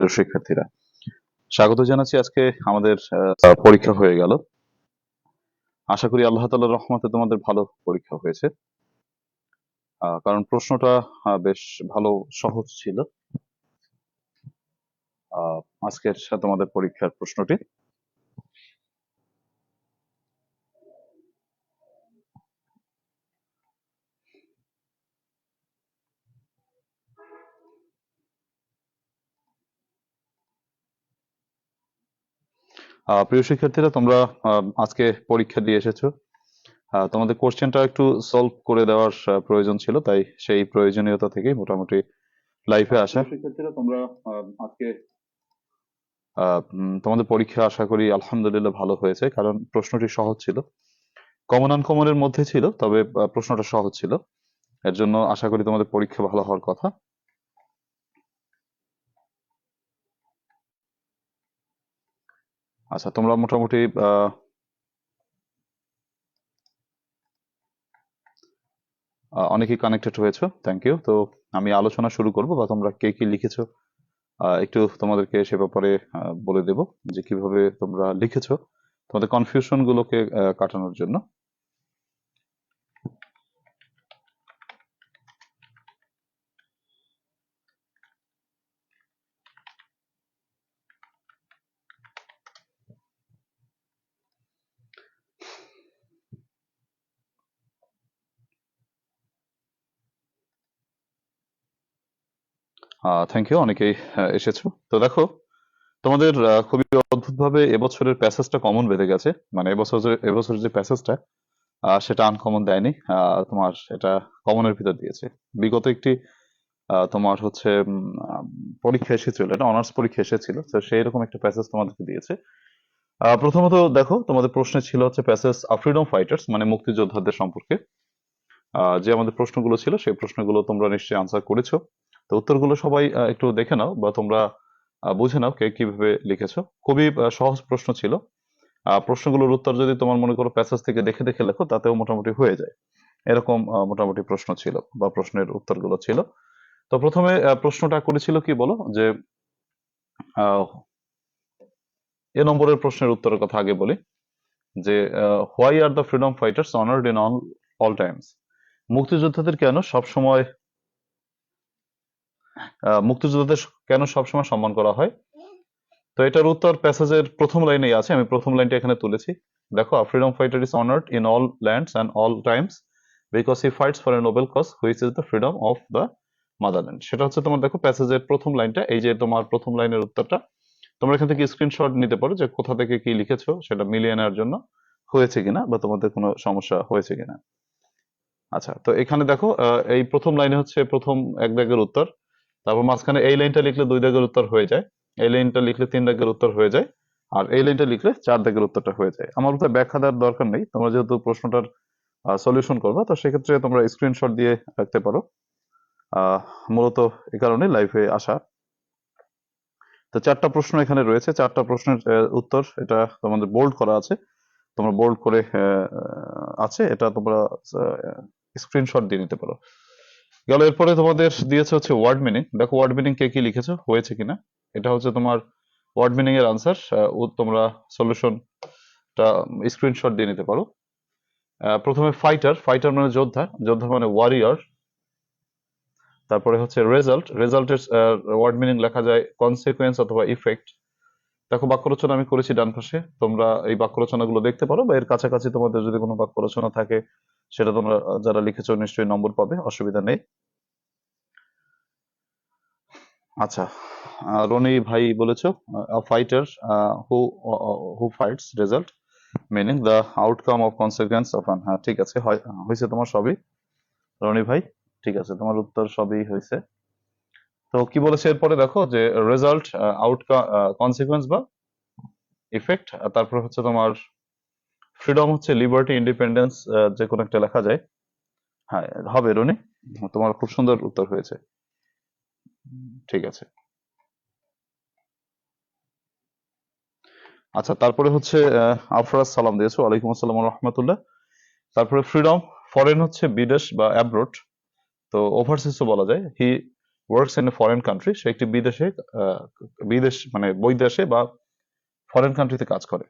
শিক্ষার্থীরা। স্বাগত জানাচ্ছি আজকে আমাদের পরীক্ষা হয়ে গেল। আশা করি আল্লাহ তাল রহমতে তোমাদের ভালো পরীক্ষা হয়েছে। কারণ প্রশ্নটা বেশ ভালো, সহজ ছিল। আজকের, তোমাদের পরীক্ষার প্রশ্নটি। প্রিয় শিক্ষার্থীরা তোমরা আহ, আজকে পরীক্ষা দিয়ে এসেছ। তোমাদের কোশ্চেনটা একটু সলভ করে দেওয়ার প্রয়োজন ছিল তাই সেই প্রয়োজনীয়তা থেকেই মোটামুটি লাইফে আসা। শিক্ষার্থীরা তোমরা আজকে তোমাদের পরীক্ষা আশা করি আলহামদুলিল্লাহ ভালো হয়েছে কারণ প্রশ্নটি সহজ ছিল। কমন আনকমনের মধ্যে ছিল তবে প্রশ্নটা সহজ ছিল। এর জন্য আশা করি তোমাদের পরীক্ষা ভালো হওয়ার কথা। আচ্ছা তোমরা মোটামুটি অনেকেই কানেক্টেড হয়েছো থ্যাংক ইউ তো আমি আলোচনা শুরু করব বা তোমরা কে কি লিখেছো একটু তোমাদেরকে সে ব্যাপারে বলে দেব যে কীভাবে তোমরা লিখেছো তোমাদের কনফিউশন গুলোকে কাটানোর জন্য। থ্যাংক ইউ অনেকেই এসেছ। তো দেখো, তোমাদের খুবই অদ্ভুতভাবে এবছরের প্যাসেজটা কমন বেঁধে গেছে। মানে এবছর যে, এবছরের যে প্যাসেজটা সেটা আনকমন দেয়নি। তোমার এটা কমনের ভিতর দিয়েছে। বিগত একটি তোমার হচ্ছে পরীক্ষা এসেছিল, এটা অনার্স পরীক্ষা এসেছিল। তো সেই রকম একটা প্যাসেজ তোমাদেরকে দিয়েছে। প্রথমত দেখো, তোমাদের প্রশ্নে ছিল হচ্ছে প্যাসেজ ফ্রিডম ফাইটার্স মানে মুক্তিযোদ্ধাদের সম্পর্কে। যে আমাদের প্রশ্নগুলো ছিল, সেই প্রশ্নগুলো তোমরা নিশ্চয়ই আনসার করেছ। তো উত্তরগুলো সবাই একটু দেখে নাও বা তোমরা বুঝে নাও কে কীভাবে লিখেছো। খুবই সহজ প্রশ্ন ছিল। প্রশ্নগুলোর উত্তর যদি তোমার মনে করো প্যাসেজ থেকে দেখে দেখে লেখো, তাতেও মোটামুটি হয়ে যায়। এরকম মোটামুটি প্রশ্ন ছিল বা প্রশ্নের উত্তরগুলো ছিল। তো প্রথমে প্রশ্নটা করেছিল কি বলো? যে এ নম্বরের প্রশ্নের উত্তরের কথা আগে বলি। যে why are the freedom fighters honoured in all all times মুক্তিযোদ্ধাদের কেন সবসময় মুক্তিযোদ্ধাদের কেন সবসময় সম্মান করা হয়? তো এটার উত্তর প্যাসেজের প্রথম লাইনেই আছে, আমি প্রথম লাইনটা এখানে তুলেছি। দেখো freedom fighter is honoured in all lands and all times because he fights for a noble cause which is the freedom of the motherland সেটা হচ্ছে তোমার, দেখো, প্যাসেজের প্রথম লাইনটা। এই যে তোমার প্রথম লাইনের উত্তরটা, তোমরা এখান থেকে স্ক্রিনশট নিতে পারো যে কোথা থেকে কি লিখেছো, সেটা মিলিয়ে নেওয়ার জন্য হয়েছে কিনা বা তোমাদের কোনো সমস্যা হয়েছে কিনা। আচ্ছা তো এখানে দেখো এই প্রথম লাইনে হচ্ছে প্রথম এক দাগের উত্তর। তারপর মাঝখানে এই লাইনটা লিখলে দুই দাগের উত্তর হয়ে যায়, এই লাইনটা লিখলে তিন দাগের উত্তর হয়ে যায়, আর এই লাইনটা লিখলে চার দাগের উত্তরটা হয়ে যায়। আমার উপরে ব্যাখ্যা দেওয়ার দরকার নেই, তোমরা যেহেতু প্রশ্নটার সলিউশন করবে, তো সেক্ষেত্রে তোমরা স্ক্রিনশট দিয়ে রাখতে পারো। মূলত এই কারণে লাইভে আসা। তো চারটা প্রশ্ন এখানে রয়েছে, চারটা প্রশ্নের উত্তর, এটা তোমাদের বোল্ড করা আছে। তোমরা বোল্ড করে আছে, এটা তোমরা স্ক্রিনশট দিয়ে নিতে পারো। গেল, এরপরে তোমাদের দিয়েছে হচ্ছে ওয়ার্ড মিনিং দেখো ওয়ার্ড মিনিং কে কি লিখেছো? হয়েছে কিনা? এটা হচ্ছে তোমার ওয়ার্ড মিনিং এর আনসার তোমরা সলিউশনটা স্ক্রিনশট দিয়ে নিতে পারো। প্রথমে ফাইটার ফাইটার মানে যোদ্ধা যোদ্ধা মানে ওয়ারিয়র তারপরে হচ্ছে রেজাল্ট রেজাল্টের ওয়ার্ড মিনিং লেখা যায় কনসিকুয়েন্স অথবা ইফেক্ট দেখো বাক্য রচনা আমি করেছি ডান পাশে। তোমরা এই বাক্য রচনাগুলো দেখতে পারো বা এর কাছাকাছি তোমাদের যদি কোনো বাক্য রচনা থাকে, সেটা তোমরা, যারা লিখেছো নিশ্চয়ই নম্বর পাবে, অসুবিধা নেই। আচ্ছা রনি ভাই বলেছ fighter who who fights result meaning the outcome consequence of an হ্যাঁ ঠিক আছে, হয়- হয়েছে তোমার সবই। রনি ভাই, ঠিক আছে, তোমার উত্তর সবই হয়েছে। তো কি বলেছে এরপরে দেখো যে রেজাল্ট আউটকাম কনসিকুয়েন্স বা ইফেক্ট তারপর হচ্ছে তোমার ফ্রিডম হচ্ছে লিবার্টি ইন্ডিপেন্ডেন্স যে কোনো একটা লেখা যায়। হ্যাঁ হবে রনি, তোমার খুব সুন্দর উত্তর হয়েছে। ঠিক আছে। আচ্ছা তারপরে হচ্ছে আফরাজ সালাম দিয়েছ, ওয়ালাইকুম আসসালাম রহমতুল্লাহ। তারপরে ফ্রিডম ফরেন হচ্ছে বিদেশ বা অ্যাব্রোড তো ওভারসিসও বলা যায়। He works in a foreign country সে একটি বিদেশে বিদেশ মানে বৈদেশে বা ফরেন কান্ট্রিতে কাজ করে।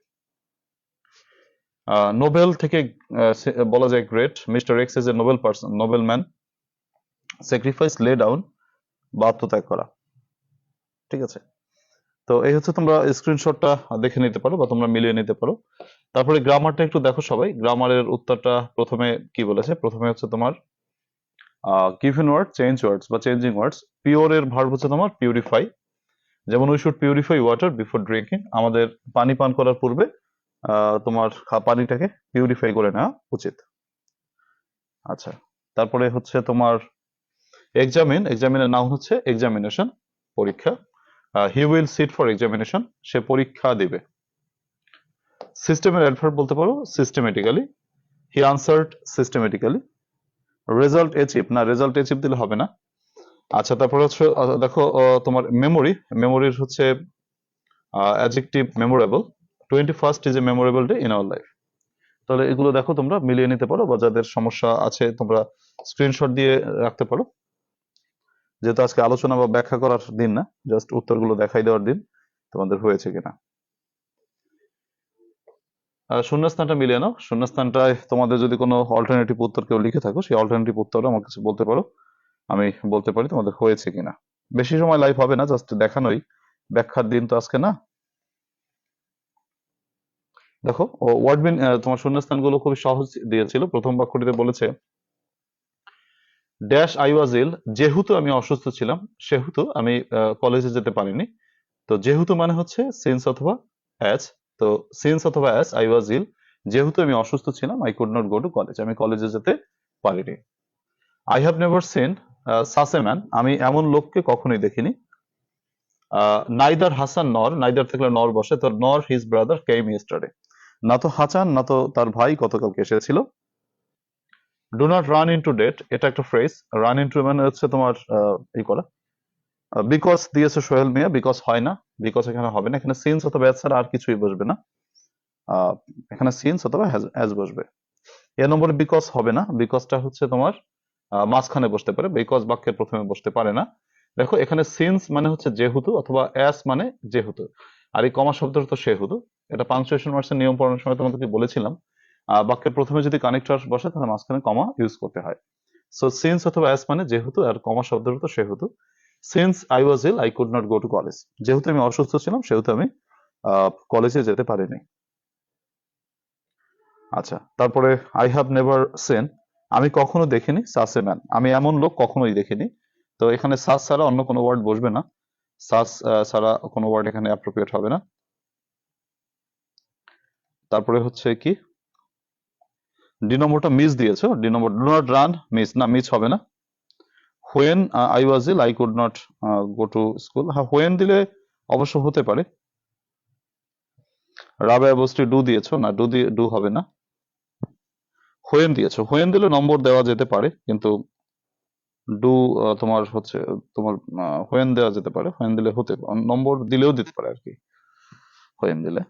নোবেল থেকে বলা যায় great mister X is a noble person noble man sacrifice lay down বা আত্মত্যাগ করা। ঠিক আছে? তো এই হচ্ছে তোমরা স্ক্রিনশটটা দেখে নিতে পারো বা তোমরা মিলিয়ে নিতে পারো। তারপরে গ্রামারটা একটু দেখো সবাই। গ্রামারের উত্তরটা প্রথমে কি বলেছে? প্রথমে হচ্ছে তোমার গিভেন ওয়ার্ড চেঞ্জ ওয়ার্ডস বা চেঞ্জিং ওয়ার্ডস পিওর এর ভার্ব হচ্ছে তোমার পিউরিফাই যেমন we should purify water before drinking আমাদের পানি পান করার পূর্বে তোমার পানিটাকে পিউরিফাই করে নেওয়া উচিত। আচ্ছা তারপরে হচ্ছে তোমার এক্সামিন এক্সামিনের নাম হচ্ছে এক্সামিনেশন পরীক্ষা। He will sit for examination সে পরীক্ষা দিবে। সিস্টেমের অ্যাডভার্ব বলতে পারো systematically he answered systematically result achieve না রেজাল্ট এচিভ দিলে হবে না। আচ্ছা তারপর হচ্ছে দেখো তোমার মেমোরি মেমোরির হচ্ছে adjective memorable twenty first is a memorable day in our life তাহলে এগুলো দেখো তোমরা মিলিয়ে নিতে পারো বা যাদের সমস্যা আছে, তোমরা স্ক্রিনশট দিয়ে রাখতে পারো। যেহেতু আজকে আলোচনা বা ব্যাখ্যা করার দিন না জাস্ট উত্তরগুলো দেখাই দেওয়ার দিন, তোমাদের হয়েছে কিনা। শূন্যস্থানটা মিলিয়ে নাও। শূন্যস্থানটায় তোমাদের যদি কোনো অল্টারনেটিভ উত্তর কেউ লিখে থাকো, সেই অল্টারনেটিভ উত্তর আমার কাছে বলতে পারো, আমি বলতে পারি তোমাদের হয়েছে কিনা। বেশি সময় লাইভ হবে না জাস্ট দেখানোই। ব্যাখ্যার দিন তো আজকে না। দেখো ওয়ার্ড বিন তোমার শূন্যস্থানগুলো খুবই সহজ দিয়েছিল প্রথম বাক্যটিতে বলেছে ড্যাশ আই ওয়াজ ইল যেহেতু আমি অসুস্থ ছিলাম, সেহেতু আমি কলেজে যেতে পারিনি। তো যেহেতু মানে হচ্ছে সিন্স অথবা অ্যাজ তো সিন্স অথবা অ্যাজ আই ওয়াজ ইল যেহেতু আমি অসুস্থ ছিলাম I could not go to college আমি কলেজে যেতে পারিনি। I have never seen such a man. আমি এমন লোককে কখনোই দেখিনি। নাইদার হাসান নর, নাইদার থাকলে নর বসে তো নর হিজ ব্রাদার কেম ইয়েস্টারডে না তো হাসান, না তো তার ভাই গতকালকে এসেছিল। Do not run into debt এটা একটা ফ্রেজ রান ইনটু মানে হচ্ছে তোমার ই করা। বিকজ দিয়েছে সোহেল মিয়া বিকজ হয় না বিকজ এখানে হবে না, এখানে সিন্স অথবা অ্যাজ আর কিছুই বসবে না। এখানে সিন্স অথবা অ্যাজ বসবে। এ নম্বরে বিকজ হবে না বিকজটা হচ্ছে তোমার মাঝখানে বসতে পারে বিকজ বাক্যের প্রথমে বসতে পারে না। দেখো, এখানে সিন্স মানে হচ্ছে যেহেতু অথবা অ্যাস মানে যেহেতু। আর এই কমা শব্দের তো সেহেতু। এটা পাংচুয়েশন মার্কসের নিয়ম পড়ানোর সময় তোমাদেরকে বলেছিলাম। বাক্যের প্রথমে যদি কানেক্টর বসে, তাহলে মাঝখানে কমা ইউজ করতে হয়। সো সিন্স অথবা অ্যাস মানে যেহেতু, আর কমা শব্দের তো সেহেতু। Since I was ill I could not go to college যেহেতু আমি অসুস্থ ছিলাম, সেহেতু আমি কলেজে যেতে পারিনি। আচ্ছা তারপরে আই হ্যাভ নেভার সেন আমি কখনো দেখিনি সাসে ম্যান আমি এমন লোক কখনোই দেখিনি। তো এখানে সাস ছাড়া অন্য কোনো ওয়ার্ড বসবে না। সাস ছাড়া কোনো ওয়ার্ড এখানে অ্যাপ্রোপ্রিয়েট হবে না। তারপরে হচ্ছে কি? ডি নম্বরটা মিস দিয়েছ? Number do not run miss না মিস হবে না। When I was ill I could not go to school হ্যাঁ হোয়েন দিলে অবশ্য হতে পারে। রাবে অবশ্যই ডু দিয়েছ, না ডু দিয়ে ডু হবে না। হোয়েন দিয়েছ হোয়েন দিলে নম্বর দেওয়া যেতে পারে, কিন্তু ডু তোমার হচ্ছে, তোমার হোয়েন দেওয়া যেতে পারে। হোয়েন দিলে হতে, নম্বর দিলেও দিতে পারে আর কি। হোয়েন দিলে।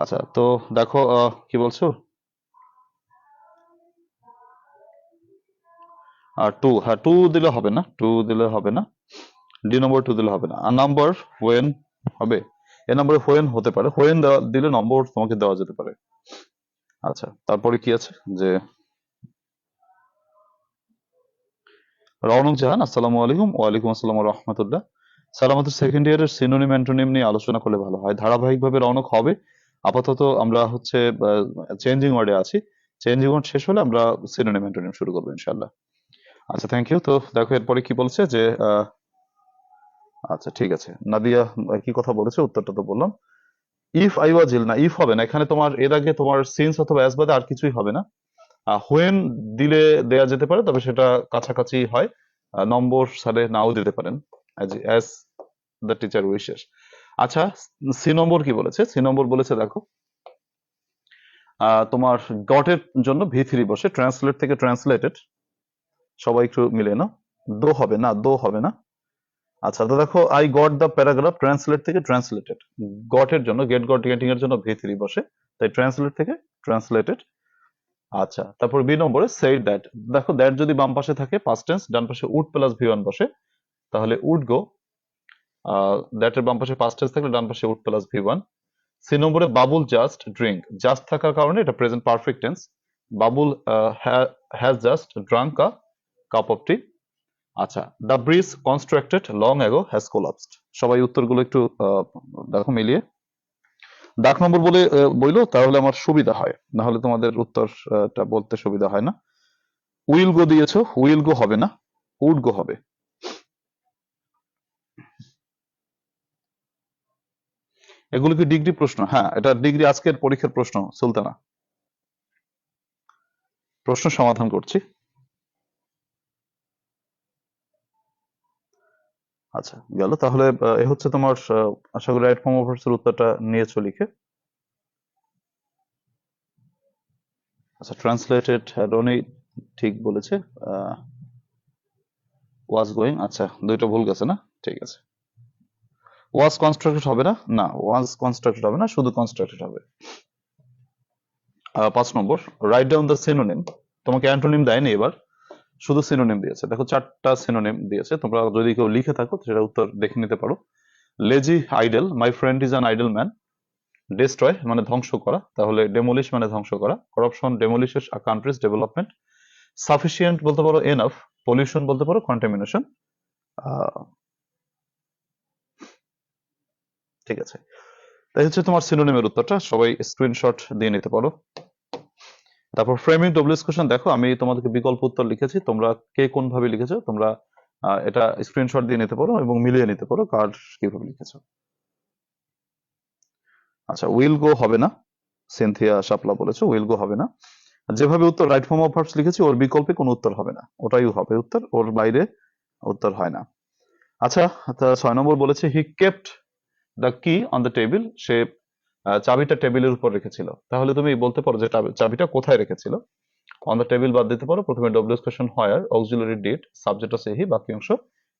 আচ্ছা তো দেখো কি বলছো? আর টু হ্যাঁ টু দিলে হবে না, টু দিলে হবে না, ডি নম্বর টু দিলে হবে না। আর নাম্বার হোয়েন হবে, এ নম্বরে হোয়েন হতে পারে হোয়েন দিলে নম্বর তোমাকে দেওয়া যেতে পারে। আচ্ছা তারপরে কি আছে? যে রওনক জাহান, আসসালামু আলাইকুম, ওয়ালাইকুম আসসালাম রহমতুল্লাহ। স্যার আমাদের সেকেন্ড ইয়ারের সিনোনিম অ্যান্টোনিম নিয়ে আলোচনা করলে ভালো হয়। ধারাবাহিকভাবে রওনক হবে আপাতত আমরা হচ্ছে চেঞ্জিং ওয়ার্ডে আছি। চেঞ্জিং ওয়ার্ড শেষ হলে আমরা সিনোনিম অ্যান্টোনিম শুরু করব ইনশাল্লাহ আচ্ছা থ্যাংক ইউ তো দেখো, এরপরে কি বলছে যে আচ্ছা ঠিক আছে। নাদিয়া কি কথা বলেছে? উত্তরটা তো বললাম। ইফ আই ওয়াজ ইল না ইফ হবে না, এখানে তোমার, এর আগে তোমার সিন্স অথবা অ্যাজ বাদে আর কিছুই হবে না। হোয়েন দিলে দেয়া যেতে পারে, তবে সেটা কাছাকাছি হয়। নম্বর সালে নাও দিতে পারেন। অ্যাজ দ্য টিচার উইশেস আচ্ছা সি নম্বর কি বলেছে? সি নম্বর বলেছে, দেখো তোমার গটের জন্য ভি থ্রি বসে ট্রান্সলেট থেকে ট্রান্সলেটেড সবাই একটু মিলে নাও। দো হবে না, দো হবে না। আচ্ছা তো দেখো I got the paragraph translate থেকে ট্রান্সলেটেড গটের জন্য গেট গট গেটিং এর জন্য ভি থ্রি বসে, তাই ট্রান্সলেট থেকে ট্রান্সলেটেড আচ্ছা তারপর বি নম্বরে সেই দ্যাট দেখো দ্যাট যদি বাম পাশে থাকে পাস্ট টেন্স ডান পাশে উড প্লাস ভি ওয়ান বসে, তাহলে উড গো দ্যাট এর বাম পাশে পাস্ট টেন্স থাকলে ডান পাশে would plus V one C নম্বরে বাবুল জাস্ট ড্রিঙ্ক জাস্ট থাকার কারণে এটা present perfect tense Babul has just drunk a cup of tea আচ্ছা the bridge constructed long ago has collapsed সবাই উত্তরগুলো একটু দেখো মিলিয়ে। ডাক নম্বর বলে বইলো তাহলে আমার সুবিধা হয়। না হলে তোমাদের উত্তরটা বলতে সুবিধা হয় না। উইল গো দিয়েছ, উইল গো হবে না, উড গো হবে। এগুলো কি ডিগ্রি প্রশ্ন? হ্যাঁ এটা ডিগ্রি আজকের পরীক্ষার প্রশ্ন, সুলতানা। প্রশ্ন সমাধান করছি। আচ্ছা গেল। তাহলে এ হচ্ছে তোমার আশা করি রাইট ফর্ম অফ এর উত্তরটা নিয়েছো লিখে। আচ্ছা ট্রান্সলেটেড রনি ঠিক বলেছে ওয়াজ গোয়িং আচ্ছা দুইটা ভুল গেছে না? ঠিক আছে। ওয়াজ কনস্ট্রাক্টেড হবে না? না ওয়াজ কনস্ট্রাক্টেড হবে না, শুধু কনস্ট্রাক্টেড হবে। পাঁচ number write down the synonym তোমাকে অ্যান্টোনিম দেয়নি এবার। শুধু সিনোনিম দিয়েছে। দেখো, চারটা সিনোনিম দিয়েছে। তোমরা যদি কেউ লিখে থাকো, সেটা উত্তর দেখে নিতে পারো। Lazy idle my friend is an idle man destroy মানে ধ্বংস করা। তাহলে ডেমোলিশ মানে ধ্বংস করা। Corruption demolishes a country's development sufficient বলতে পারো এনাফ পলিউশন বলতে পারো কন্টামিনেশন ঠিক আছে। তাই হচ্ছে তোমার সিনোনিমের উত্তরটা, সবাই স্ক্রিনশট দিয়ে নিতে পারো। তারপর ফ্রেমিং ডব্লিউএস কোশ্চেন দেখো আমি তোমাদেরকে বিকল্প উত্তর লিখেছি, তোমরা কে কোন ভাবে লিখেছো, তোমরা এটা স্ক্রিনশট দিয়ে নিতে পারো এবং মিলিয়ে নিতে পারো কার কীভাবে লিখেছো। আচ্ছা উইল গো হবে না সিনথিয়া শাপলা বলেছ উইল গো হবে না। যেভাবে উত্তর রাইট ফর্ম অফ ভার্বস লিখেছি, ওর বিকল্পে কোনো উত্তর হবে না ওটাই হবে উত্তর, ওর বাইরে উত্তর হয় না। আচ্ছা ছয় নম্বর বলেছে he kept the key on the table সে চাবিটা টেবিলের উপর রেখেছিল। তাহলে তুমি বলতে পারো যে চাবিটা কোথায় রেখেছিল? অন দ্য টেবিল বাদ দিতে পারো প্রথমে WS question where auxiliary did subject আছে হি বাকি অংশ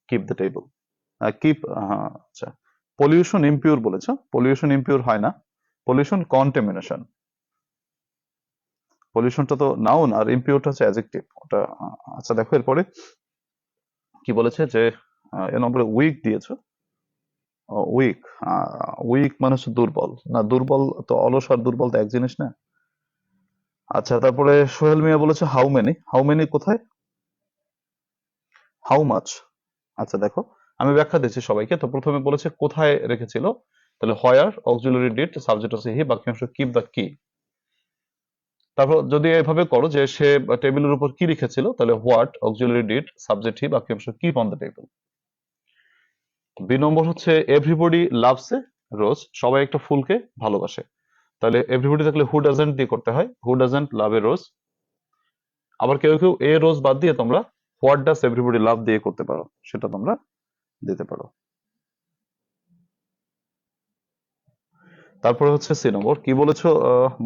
কিপ দ্য টেবিল কিপ আচ্ছা। পলিউশন ইমপিউর বলেছ পলিউশন ইমপিউর হয় না। পলিউশন কন্টামিনেশন পলিউশনটা তো নাউন আর ইমপিউরটা হচ্ছে অ্যাজেক্টিভ ওটা আচ্ছা দেখো এরপরে কি বলেছে যে আহ, এ নম্বরে উইক দিয়েছ। উইক উইক মানে হচ্ছে দুর্বল। না, দুর্বল তো অলস আর দুর্বল তো এক জিনিস না? আচ্ছা তারপরে সোহেল মিয়া বলেছে হাউ মেনি হাউ মেনি কোথায়? হাউ মাচ আচ্ছা দেখো, আমি ব্যাখ্যা দিচ্ছি সবাইকে। তো প্রথমে বলেছে, কোথায় রেখেছিল? তাহলে হয়ার অক্সিলারি ডিড সাবজেক্ট আছে হি বাকি অংশ কিপ দ্য কি তারপর যদি এভাবে করো যে সে টেবিলের উপর কি লিখেছিল, তাহলে what auxiliary did subject he বাকি অংশ keep on the table B number হচ্ছে এভরিবডি লাভস এ রোজ সবাই একটা ফুলকে ভালোবাসে। তাহলে এভরিবডি থাকলে হু ডাজেন্ট দিয়ে করতে হয় হু ডাজেন্ট লাভ এ রোজ আবার কেউ কেউ এ রোজ বাদ দিয়ে তোমরা হোয়াট ডাস এভরিবডি লাভ দিয়ে করতে পারো, সেটা তোমরা দিতে পারো। তারপরে হচ্ছে সি নম্বর, কি বলেছ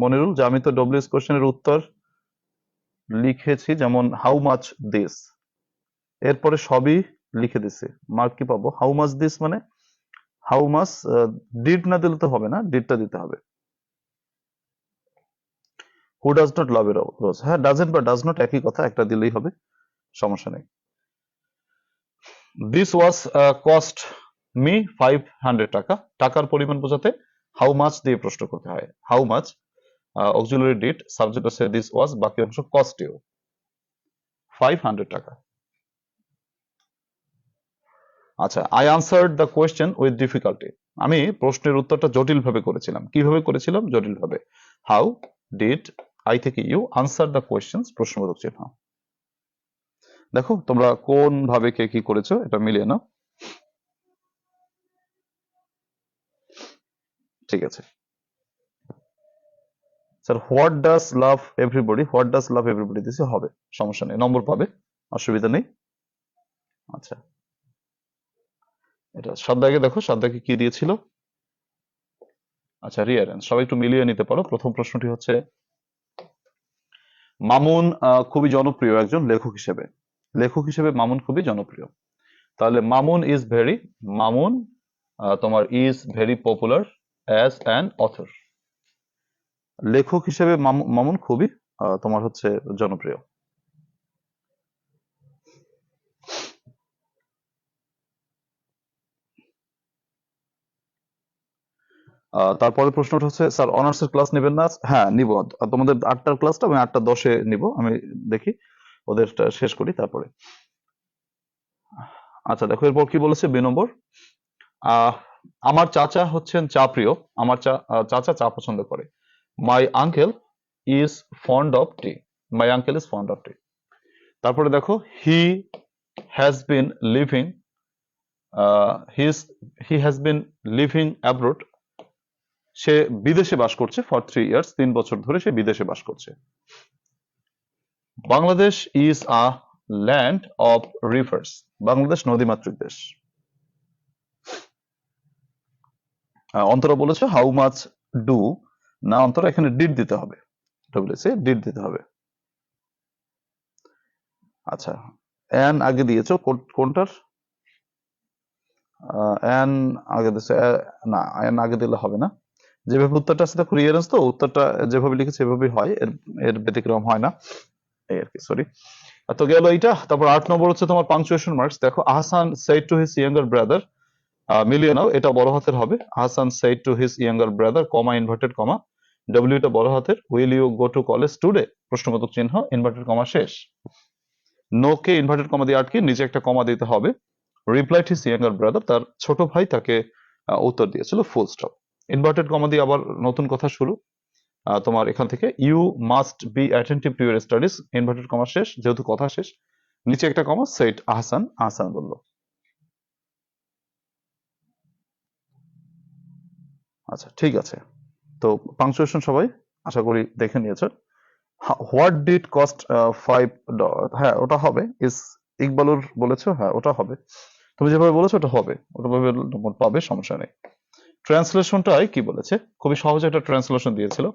মনিরুল, যে আমি তো ডব্লিউএস কোশ্চেনের উত্তর লিখেছি, যেমন হাউ মাচ দিস এরপরে সবই লিখে দিছে। মার্ক কি পাবো? হাউ মাস দিস মানে? হাউ মাস ডিড না দিলে তো হবে না ডিডটা দিতে হবে। হু ডাজ নট লাভ এ রোজ হ্যাঁ ডাজেন্ট বা ডাজ নট একই কথা, একটা দিলেই হবে, সমস্যা নেই। This was cost me five hundred taka. টাকার পরিমাণ বোঝাতে হাউ মাচ দিয়ে প্রশ্ন করতে হয়। How much auxiliary did subject আছে দিস ওয়াজ বাকি অংশ cost you five hundred taka. আচ্ছা I answered the question with difficulty আমি প্রশ্নের উত্তরটা জটিল ভাবে করেছিলাম। কীভাবে করেছিলাম? জটিল ভাবে হাউ ডিড আই থেকে ইউ আনসার দ্য কোয়েশ্চেন প্রশ্নবোধক চিহ্ন। দেখো, তোমরা কোন ভাবে কে কি করেছ, এটা মিলিয়ে নাও। ঠিক আছে। Sir what does love everybody what does love everybody দিছে? হবে। সমস্যা নেই। নম্বর পাবে। অসুবিধা নেই। আচ্ছা। এটা সাদ্দাকে দেখো, সাদ্দাকে কি দিয়েছিল? আচ্ছা রিয়ারেন্স সবাই একটু মিলিয়ে নিতে পারো। প্রথম প্রশ্নটি হচ্ছে, মামুন খুবই জনপ্রিয় একজন লেখক হিসেবে। লেখক হিসেবে মামুন খুবই জনপ্রিয়। তাহলে মামুন ইজ ভেরি মামুন তোমার is very popular as an author লেখক হিসেবে মামু- মামুন খুবই তোমার হচ্ছে জনপ্রিয়। তারপরে প্রশ্নটা হচ্ছে, স্যার অনার্স এর ক্লাস নেবেন না? হ্যাঁ নিব। তোমাদের আটটার ক্লাসটা আমি আটটা দশে নিব, আমি দেখি। ওদেরটা শেষ করি তারপরে। আচ্ছা দেখো, এরপর কি বলেছে? দুই নম্বর। আমার চাচা হচ্ছেন চা প্রিয়। আমার চা চাচা চা পছন্দ করে। My uncle is fond of tea my uncle is fond of tea তারপরে দেখো he has been living he has been living abroad সে বিদেশে বাস করছে ফর থ্রি ইয়ার্স তিন বছর ধরে সে বিদেশে বাস করছে। Bangladesh is a land of rivers Bangladesh নদীমাতৃক দেশ। আহ, অন্তরা বলেছে হাউ মাচ ডু না অন্তরা এখানে ডিড দিতে হবে। এটা বলেছে ডিড দিতে হবে। আচ্ছা অ্যান আগে দিয়েছ কোন- কোনটার? অ্যান আগে দিয়েছে না অ্যান আগে দিলে হবে না। যেভাবে উত্তরটা আছে, দেখো রিয়ারেন্স তো, উত্তরটা যেভাবে লিখেছে সেভাবেই হয়, এর এর ব্যতিক্রম হয় না। এই আর কি সরি তো গেল এইটা, তারপর আট নম্বর হচ্ছে তোমার পাংচুয়েশন মার্কস দেখো Ahsan said to his younger brother মিলিয়ে নাও, এটা বড় হাতের হবে। Ahsan said to his younger brother comma inverted comma W টা বড় হাতের। Will you go to college today প্রশ্নবোধক চিহ্ন ইনভার্টেড কমা শেষ। নো কে ইনভার্টেড কমা দিয়ে আটকে, নিচে একটা কমা দিতে হবে। রিপ্লাই হিজ ইয়াঙ্গার ব্রাদার তার ছোট ভাই তাকে উত্তর দিয়েছিল ফুল স্টপ ইনভার্টেড কমা দিয়ে আবার নতুন কথা শুরু। তোমার এখান থেকে you must be attentive to your studies inverted comma শেষ, যেহেতু কথা শেষ। নিচে একটা কমা সেট আহসান আহসান বলল। আচ্ছা ঠিক আছে। তো পাংচুয়েশন সবাই আশা করি দেখে নিয়েছেন হোয়াট ডিড কস্ট ফাইভ হ্যাঁ ওটা হবে। ইস ইকবালুর বলেছ? হ্যাঁ ওটা হবে। তুমি যেভাবে বলেছ, ওটা হবে। ওটা ভাবে পাবে, সমস্যা নেই। ট্রান্সলেশনটাই কি বলেছে? খুবই সহজ একটা ট্রান্সলেশন দিয়েছিল।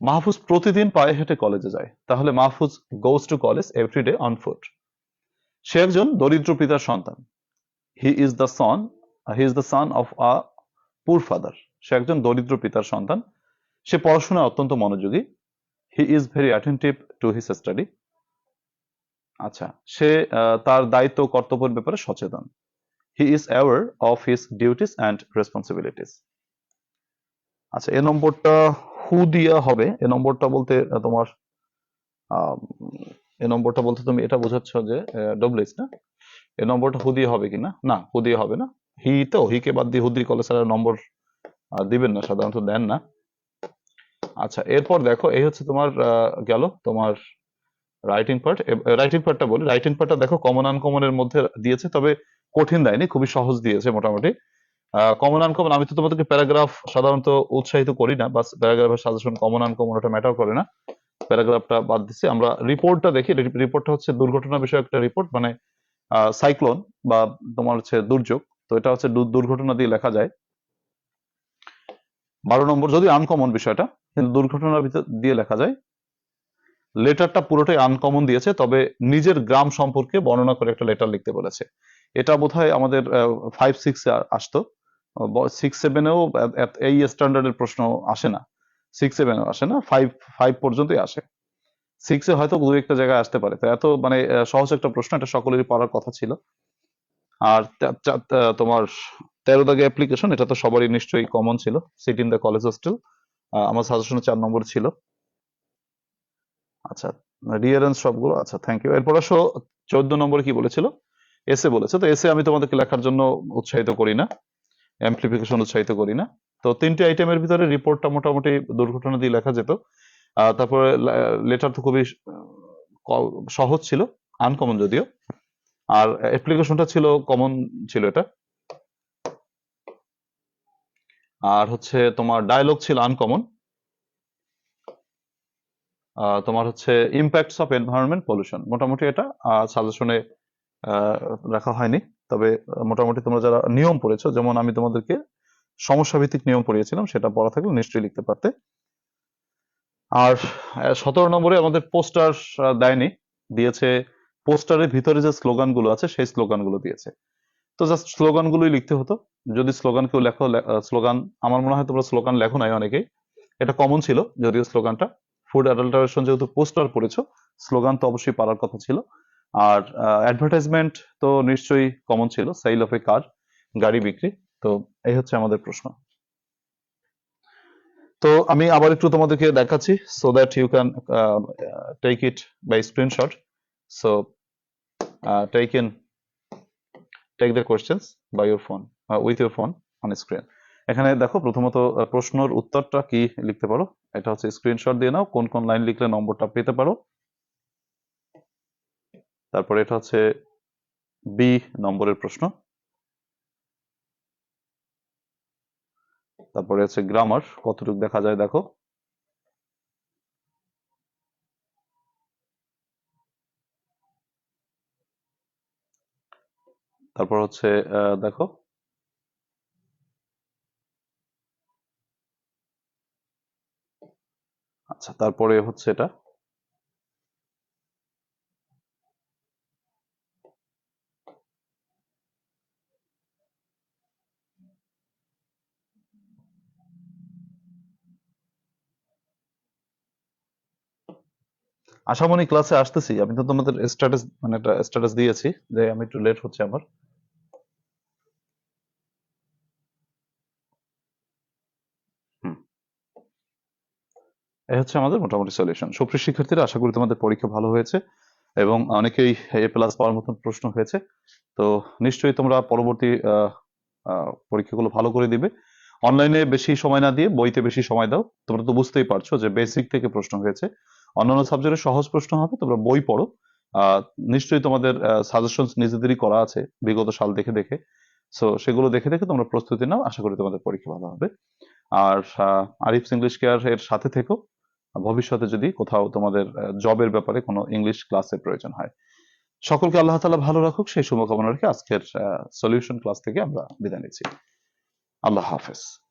মাহফুজ প্রতিদিন পায়ে হেঁটে কলেজে যায়। তাহলে Mahfuz goes to college everyday on foot সে একজন দরিদ্র পিতার সন্তান। He is the son he is the son of a poor father সে একজন দরিদ্র পিতার সন্তান। সে পড়াশোনায় অত্যন্ত মনোযোগী। He is very attentive to his study আচ্ছা সে তার দায়িত্ব কর্তব্যের ব্যাপারে সচেতন। He is aware of his duties and responsibilities আচ্ছা এ নম্বরটা হু দিয়া হবে? এ নম্বরটা বলতে তোমার এ নম্বরটা বলতে তুমি এটা বোঝাচ্ছ যে ডব্লিউএস না? এ নম্বরটা হু দিয়ে হবে কিনা? না হু দিয়ে হবে না। হি তো হিকে বাদ দিয়ে হুদি কলেজ নম্বর দিবেন না, সাধারণত দেন না। আচ্ছা এরপর দেখো, এই হচ্ছে তোমার গেল তোমার রাইটিং পার্ট রাইটিং পার্টটা বলি রাইটিং পার্টটা দেখো কমন আনকমনের মধ্যে দিয়েছে, তবে কঠিন দেয়নি, খুবই সহজ দিয়েছে মোটামুটি। কমন আনকমন আমি তো তোমাদেরকে প্যারাগ্রাফ সাধারণত উৎসাহিত করি না বাস প্যারাগ্রাফের সাজেশন কমন আনকমন ওটা ম্যাটার করে না। প্যারাগ্রাফটা বাদ দিচ্ছি আমরা রিপোর্টটা দেখি রিপোর্টটা হচ্ছে দুর্ঘটনা বিষয়ক একটা রিপোর্ট মানে সাইক্লোন বা তোমার হচ্ছে দুর্যোগ, তো এটা হচ্ছে দুর্ঘটনা দিয়ে লেখা যায়। বারো নম্বর, যদি আনকমন বিষয়টা কিন্তু দুর্ঘটনার ভিতর দিয়ে লেখা যায়। লেটারটা পুরোটাই আনকমন দিয়েছে, তবে নিজের গ্রাম সম্পর্কে বর্ণনা করে একটা লেটার লিখতে বলেছে। এটা বোধহয় আমাদের ফাইভ সিক্স আসতো। সিক্স সেভেনেও এই স্ট্যান্ডার্ডের প্রশ্ন আসে না। সিক্স সেভেনেও আসে না ফাইভ ফাইভ পর্যন্তই আসে। সিক্সে হয়তো দু একটা জায়গায় আসতে পারে। তো এত মানে সহজ একটা প্রশ্ন, এটা সকলেরই পড়ার কথা ছিল। আর তোমার তেরো দাগে অ্যাপ্লিকেশন এটা তো সবারই নিশ্চয়ই কমন ছিল। Sit in the college hostel আমার সাজেশনে চার নম্বর ছিল। আচ্ছা রিয়ারেন্স সবগুলো আচ্ছা থ্যাংক ইউ এরপর আসো, চোদ্দ নম্বরে কি বলেছিল? এসে বলেছে, তো এসে আমি তোমাদেরকে লেখার জন্য উৎসাহিত করি না অ্যাম্পলিফিকেশন উৎসাহিত করি না। তো তিনটে আইটেমের ভিতরে রিপোর্টটা মোটামুটি দুর্ঘটনা দিয়ে লেখা যেত। তারপরে লেটার তো খুবই সহজ ছিল আনকমন যদিও। আর অ্যাপ্লিকেশনটা ছিল কমন ছিল এটা। আর হচ্ছে তোমার ডায়লগ ছিল আনকমন তোমার হচ্ছে ইম্প্যাক্টস অফ এনভায়রনমেন্ট পলিউশন মোটামুটি এটা সাজেশনে রাখা হয়নি। তবে মোটামুটি তোমরা যারা নিয়ম পড়েছো, যেমন আমি তোমাদেরকে সমস্যা ভিত্তিক নিয়ম পড়িয়েছিলাম, সেটা পড়া থাকলে নিশ্চয়ই লিখতে পারতে। আর সতেরো নম্বরে আমাদের পোস্টার দেয়নি। দিয়েছে, পোস্টারের ভিতরে যে স্লোগানগুলো আছে, সেই স্লোগানগুলো দিয়েছে। তো জাস্ট স্লোগান গুলোই লিখতে হতো। যদি স্লোগান কেউ লেখো স্লোগান, আমার মনে হয় তোমরা স্লোগান লেখো নাই অনেকেই। এটা কমন ছিল, যদিও স্লোগানটা। ফুড অ্যাডাল্টারেশন যেহেতু পোস্টার পড়েছো স্লোগান তো অবশ্যই পারার কথা ছিল। আর অ্যাডভার্টাইজমেন্ট তো নিশ্চয়ই কমন ছিল সেল অফ এ কার গাড়ি বিক্রি। তো এই হচ্ছে আমাদের প্রশ্ন। তো আমি আবার একটু তোমাদেরকে দেখাচ্ছি so that you can take it by screenshot so take in take the questions by your phone with your phone on screen এখানে দেখো প্রথমত প্রশ্নর উত্তরটা কি লিখতে পারো? এটা হচ্ছে স্ক্রিনশট দিয়ে নাও, কোন কোন লাইন লিখলে নম্বরটা পেতে পারো। তারপরে এটা হচ্ছে বি নম্বরের প্রশ্ন। তারপরে হচ্ছে গ্রামার কতটুকু দেখা যায় দেখো। তারপর হচ্ছে দেখো। আচ্ছা তারপরে হচ্ছে এটা। আশামণি ক্লাসে আসতেছি। আমি তো তোমাদের স্ট্যাটাস মানে একটা স্ট্যাটাস দিয়েছি যে আমি একটু লেট হচ্ছে আমার। এই হচ্ছে আমাদের মোটামুটি সলিউশন সুপ্রিয় শিক্ষার্থীরা, আশা করি তোমাদের পরীক্ষা ভালো হয়েছে এবং অনেকেই এ প্লাস পাওয়ার মতন প্রশ্ন হয়েছে। তো নিশ্চয়ই তোমরা পরবর্তী পরীক্ষাগুলো ভালো করে দিবে। অনলাইনে বেশি সময় না দিয়ে বইতে বেশি সময় দাও। তোমরা তো বুঝতেই পারছ যে বেসিক থেকে প্রশ্ন হয়েছে। অন্যান্য সাবজেক্টে সহজ প্রশ্ন হবে, তোমরা বই পড়ো। নিশ্চয়ই তোমাদের সাজেশন নিজেদেরই করা আছে বিগত সাল দেখে দেখে। সো সেগুলো দেখে দেখে তোমরা প্রস্তুতি নাও। আশা করি তোমাদের পরীক্ষা ভালো হবে। আর আরিফ ইংলিশ কেয়ার এর সাথে থেকো। ভবিষ্যতে যদি কোথাও তোমাদের জবের ব্যাপারে কোনো ইংলিশ ক্লাসের প্রয়োজন হয়। সকলকে আল্লাহ তালা ভালো রাখুক, সেই শুভকামনা রেখে আজকের সলিউশন ক্লাস থেকে আমরা বিদায় নিচ্ছি। আল্লাহ হাফেজ।